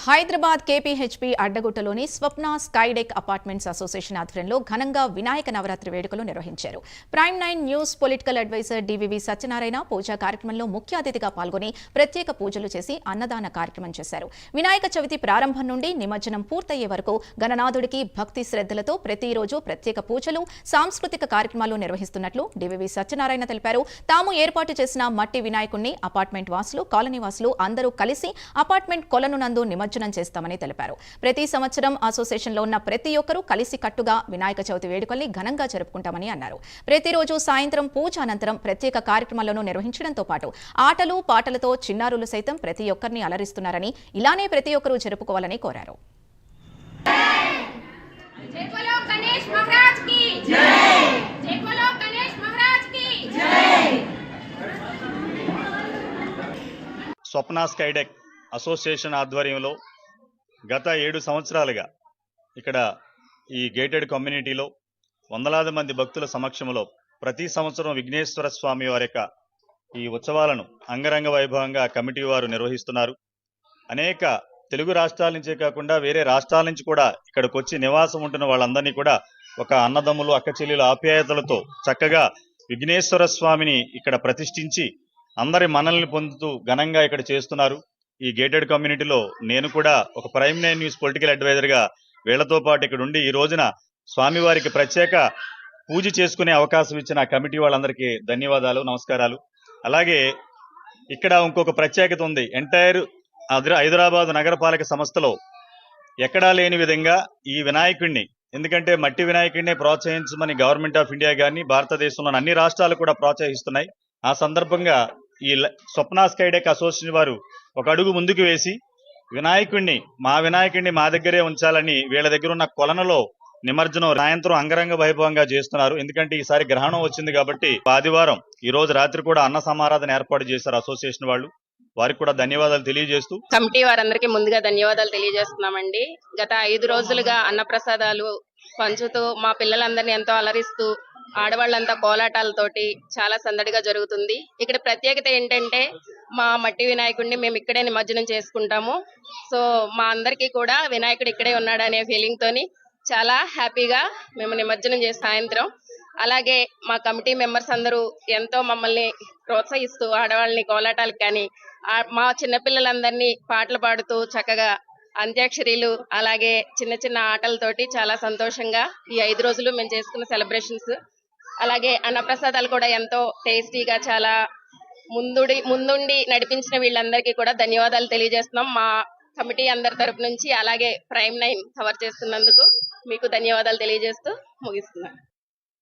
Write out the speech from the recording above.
Hyderabad KPHB అడ్డగుట్టలోని Swapna స్కైడెక్ apartments association ఆధ్వర్యంలో ఘనంగా వినాయక నవరాత్రి వేడుకలు నిర్వహించారు. Prime nine news political advisor DVV Satyanarayana పూజా కార్యక్రమంలో ముఖ్య అతిథిగా పాల్గొని ప్రత్యేక పూజలు చేసి అన్నదాన కార్యక్రమం చేశారు. వినాయక చవితి ప్రారంభం నుండి నిమజ్జనం పూర్తయ్యే వరకు గణనాథుడికి భక్తి శ్రద్ధలతో ప్రతిరోజు ప్రత్యేక పూజలు సాంస్కృతిక కార్యక్రమాలు నిర్వహిస్తున్నట్లు డివివి సత్యనారాయణ తెలిపారు. తాము ఏర్పాటు చేసిన మట్టి వినాయకుణ్ణి అపార్ట్మెంట్ వాసులు కాలనీ వాసులు అందరూ కలిసి అపార్ట్మెంట్ కొలను నందు నిమజ్జనం చేస్తామని తెలిపారు. ప్రతి సంవత్సరం అసోసియేషన్లో ఉన్న ప్రతి ఒక్కరూ కలిసి కట్టుగా వినాయక చవితి వేడుకల్ని ఘనంగా జరుపుకుంటామని అన్నారు. ప్రతిరోజు సాయంత్రం పూజ అనంతరం ప్రత్యేక కార్యక్రమాలను నిర్వహించడంతో పాటు ఆటలు పాటలతో చిన్నారులు సైతం ప్రతి ఒక్కరిని అలరిస్తున్నారని ఇలానే ప్రతి ఒక్కరూ జరుపుకోవాలని కోరారు. స్వప్న స్కైడెక్ అసోసియేషన్ ఆధ్వర్యంలో గత ఏడు సంవత్సరాలుగా ఇక్కడ ఈ గేటెడ్ కమ్యూనిటీలో వందలాది మంది భక్తుల సమక్షంలో ప్రతి సంవత్సరం విఘ్నేశ్వర స్వామి వారి యొక్క ఈ ఉత్సవాలను అంగరంగ వైభవంగా కమిటీ వారు నిర్వహిస్తున్నారు. అనేక తెలుగు రాష్ట్రాల నుంచే కాకుండా వేరే రాష్ట్రాల నుంచి కూడా ఇక్కడికి వచ్చి నివాసం ఉంటున్న వాళ్ళందరినీ కూడా ఒక అన్నదమ్ములు అక్కచెల్లెలు ఆప్యాయతలతో చక్కగా విఘ్నేశ్వర స్వామిని ఇక్కడ ప్రతిష్ఠించి అందరి మనల్ని పొందుతూ ఘనంగా ఇక్కడ చేస్తున్నారు. ఈ గేటెడ్ కమ్యూనిటీలో నేను కూడా ఒక ప్రైమ్ నైన్ న్యూస్ పొలిటికల్ అడ్వైజర్గా వీళ్ళతో పాటు ఇక్కడ ఉండి ఈ రోజున స్వామివారికి ప్రత్యేక పూజ చేసుకునే అవకాశం ఇచ్చిన కమిటీ వాళ్ళందరికీ ధన్యవాదాలు నమస్కారాలు. అలాగే ఇక్కడ ఇంకొక ప్రత్యేకత ఉంది. ఎంటైర్ హైదరాబాద్ నగరపాలక సంస్థలో ఎక్కడా లేని విధంగా ఈ వినాయకుడిని ఎందుకంటే మట్టి వినాయకుడిని ప్రోత్సహించమని గవర్నమెంట్ ఆఫ్ ఇండియా కానీ భారతదేశంలోని అన్ని రాష్ట్రాలు కూడా ప్రోత్సహిస్తున్నాయి. ఆ సందర్భంగా ఈ స్వప్న స్కైడెక్ అసోసియేషన్ వారు ఒక అడుగు ముందుకు వేసి వినాయకుడిని మా వినాయకుడిని మా దగ్గరే ఉంచాలని వీళ్ళ దగ్గర ఉన్న కొలనలో నిమజ్జనం సాయంత్రం అంగరంగ వైభవంగా చేస్తున్నారు. ఎందుకంటే ఈసారి గ్రహణం వచ్చింది కాబట్టి ఆదివారం ఈ రోజు రాత్రి కూడా అన్న సమారాధన ఏర్పాటు చేశారు అసోసియేషన్ వాళ్ళు. వారికి కూడా ధన్యవాదాలు తెలియజేస్తూ కమిటీ వారందరికీ ముందుగా ధన్యవాదాలు తెలియజేస్తున్నామండి. గత ఐదు రోజులుగా అన్నప్రసాదాలు పంచుతూ మా పిల్లలందరినీ ఎంతో అలరిస్తూ ఆడవాళ్ళంతా కోలాటాలతోటి చాలా సందడిగా జరుగుతుంది. ఇక్కడ ప్రత్యేకత ఏంటంటే మా మట్టి వినాయకుడిని మేము ఇక్కడే నిమజ్జనం చేసుకుంటాము. సో మా అందరికీ కూడా వినాయకుడు ఇక్కడే ఉన్నాడనే ఫీలింగ్ తోని చాలా హ్యాపీగా మేము నిమజ్జనం చేసి సాయంత్రం. అలాగే మా కమిటీ మెంబర్స్ అందరూ ఎంతో మమ్మల్ని ప్రోత్సహిస్తూ ఆడవాళ్ళని కోలాటాలకు కానీ మా చిన్నపిల్లలందరినీ పాటలు పాడుతూ చక్కగా అంత్యాక్షరీలు అలాగే చిన్న చిన్న ఆటలతోటి చాలా సంతోషంగా ఈ ఐదు రోజులు మేము చేసుకున్న సెలబ్రేషన్స్ అలాగే అన్నప్రసాదాలు కూడా ఎంతో టేస్టీగా చాలా ముందుడి ముందుండి నడిపించిన వీళ్ళందరికీ కూడా ధన్యవాదాలు తెలియజేస్తున్నాం. మా కమిటీ అందరి తరపు నుంచి అలాగే ప్రైమ్ నైన్ కవర్ చేస్తున్నందుకు మీకు ధన్యవాదాలు తెలియజేస్తూ ముగిస్తున్నాను.